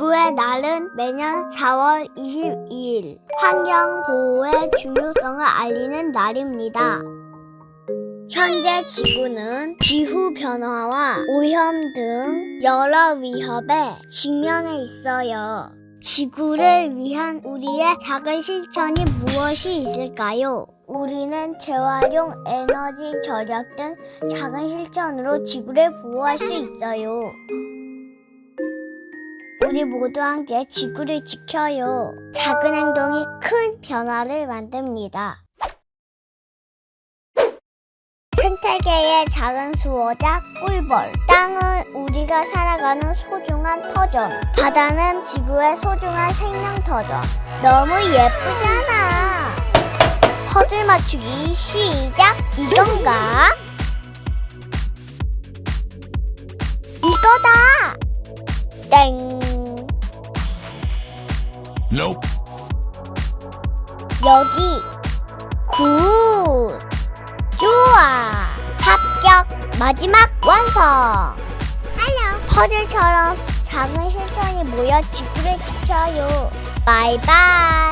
지구의 날은 매년 4월 22일 환경보호의 중요성을 알리는 날입니다. 현재 지구는 기후변화와 오염 등 여러 위협에 직면해 있어요. 지구를 위한 우리의 작은 실천이 무엇이 있을까요? 우리는 재활용 에너지 절약 등 작은 실천으로 지구를 보호할 수 있어요. 우리 모두 함께 지구를 지켜요. 작은 행동이 큰 변화를 만듭니다. 생태계의 작은 수호자 꿀벌. 땅은 우리가 살아가는 소중한 터전. 바다는 지구의 소중한 생명 터전. 너무 예쁘잖아. 퍼즐 맞추기 시작. 이건가? 이거다! 땡 Nope. 여기 굿. 좋아. 합격. 마지막 완성. 안녕 퍼즐처럼 작은 실천이 모여 지구를 지켜요. 바이바이